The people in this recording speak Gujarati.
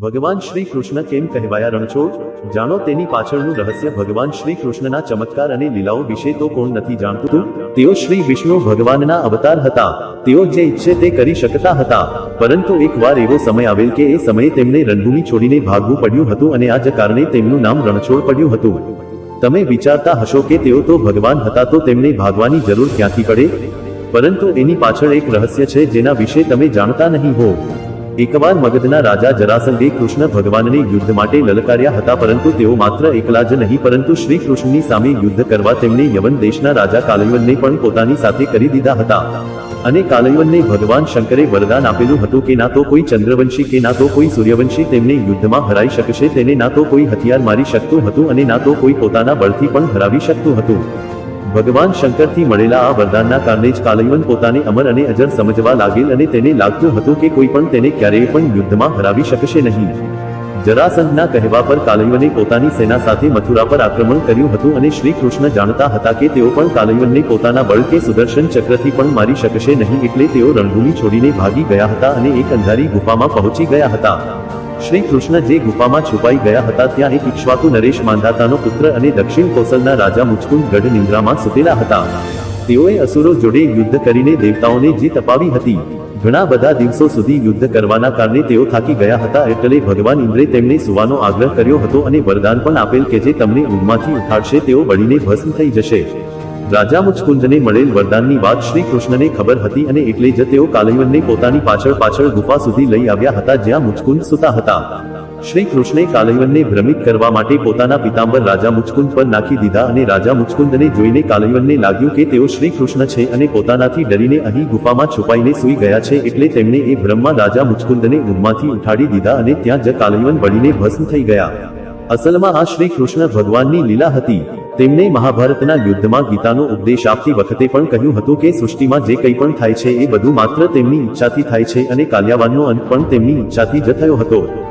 ભગવાન શ્રી કૃષ્ણ કેમ કહેવાયા રણછોડ? જાણો તેની પાછળનું રહસ્ય. ભગવાન શ્રી કૃષ્ણના ચમત્કાર અને લીલાઓ વિશે તો કોણ નથી જાણતું? તેઓ શ્રી વિષ્ણુ ભગવાનના અવતાર હતા. તેઓ જે ઈચ્છે તે કરી શકતા હતા. પરંતુ એકવાર એવો સમય આવેલ કે એ સમયે તેમને રણભૂમિ છોડીને ભાગવું પડ્યું હતું અને આ જ કારણે તેમનું નામ રણછોડ પડ્યું હતું. તમે વિચારતા હશો કે તેઓ તો ભગવાન હતા તો તેમને ભાગવાની જરૂર ક્યાંથી પડે? પરંતુ એની પાછળ એક રહસ્ય છે જેના વિશે તમે જાણતા નહીં હો. એકવાર મગધના રાજા જરાસંઘે કૃષ્ણ ભગવાનને યુદ્ધ માટે લલકાર્યા હતા, પરંતુ તેઓ માત્ર એકલા જ નહીં, પરંતુ શ્રી કૃષ્ણની સામે યુદ્ધ કરવા તેમણે યવન દેશના રાજા કાલયવનને પણ પોતાની સાથે કરી દીધા હતા. અને કાલયવનને ભગવાન શંકરે વરદાન આપેલું હતું કે ના તો કોઈ ચંદ્રવંશી કે ના તો કોઈ સૂર્યવંશી તેમને યુદ્ધમાં હરાઈ શકશે, તેને ના તો કોઈ હથિયાર મારી શકતું હતું અને ના તો કોઈ પોતાના બળથી પણ હરાવી શકતું હતું. ભગવાન શંકરથી મળેલા આ વરદાનના કારણે જ કાલયવન પોતાને અમર અને અજર સમજવા લાગેલ અને તેને લાગતું હતું કે કોઈ પણ તેને ક્યારેય પણ યુદ્ધમાં હરાવી શકશે નહીં. જરાસંઘના કહેવા પર કાલયવને પોતાની સેના સાથે મથુરા પર આક્રમણ કર્યું હતું અને શ્રી કૃષ્ણ જાણતા હતા કે તેઓ પણ કાલયવનને પોતાના બળ કે સુદર્શન ચક્રથી પણ મારી શકશે નહીં એટલે તેઓ રણભૂમિ છોડીને ભાગી ગયા હતા અને એક અંધારી ગુફામાં પહોંચી ગયા હતા. શ્રી કૃષ્ણ જે ગુફામાં છુપાઈ ગયા હતા ત્યાં એક ઇક્ષ્વાકુ નરેશ માંધાતાનો પુત્ર અને દક્ષિણ કોસલના રાજા મુચકુંદ ગઢ નિંદ્રામાં સુતેલા હતા. તેઓએ અસુરો જોડે યુદ્ધ કરીને દેવતાઓને જીત અપાવી હતી, ઘણા બધા દિવસો સુધી યુદ્ધ કરવાના કારણે તેઓ થાકી ગયા હતા એટલે ભગવાન ઇન્દ્રે તેમને સુવાનો આગ્રહ કર્યો હતો અને વરદાન પણ આપેલ કે જે તમને ઊંઘમાંથી ઉઠાડશે તેઓ બળીને ભસ્મ થઈ જશે. રાજા મુચકુંદને મળેલ વરદાનની વાત શ્રી કૃષ્ણને ખબર હતી અને એટલે જ તેઓ કાલયવનને પોતાની પાછળ પાછળ ગુફા સુધી લઈ આવ્યા હતા જ્યાં મુચકુંદ સુતા હતા. શ્રી કૃષ્ણે કાલયવનને ભ્રમિત કરવા માટે પોતાના પિતાંબર રાજા મુચકુંદ પર નાખી દીધા અને રાજા મુચકુંદને જોઈને કાલયવનને લાગ્યું કે તેઓ શ્રી કૃષ્ણ છે અને પોતાનાથી ડરીને અહીં ગુફામાં છુપાઈને સૂઈ ગયા છે એટલે તેમણે એ ભ્રમમાં રાજા મુચકુંદને ઊંઘમાંથી ઉઠાડી દીધા અને ત્યાં જ કાલયવન વળીને ભસ્મ થઈ ગયા. અસલમાં આ શ્રી કૃષ્ણ ભગવાનની લીલા હતી. તેમણે મહાભારતના યુદ્ધમાં ગીતાનો ઉપદેશ આપતી વખતે પણ કહ્યું હતું કે સૃષ્ટિમાં જે કંઈ પણ થાય છે એ બધું માત્ર તેમની ઈચ્છાથી થાય છે અને કાલ્યાવાનનો અંત પણ તેમની ઈચ્છાથી જ થયો હતો.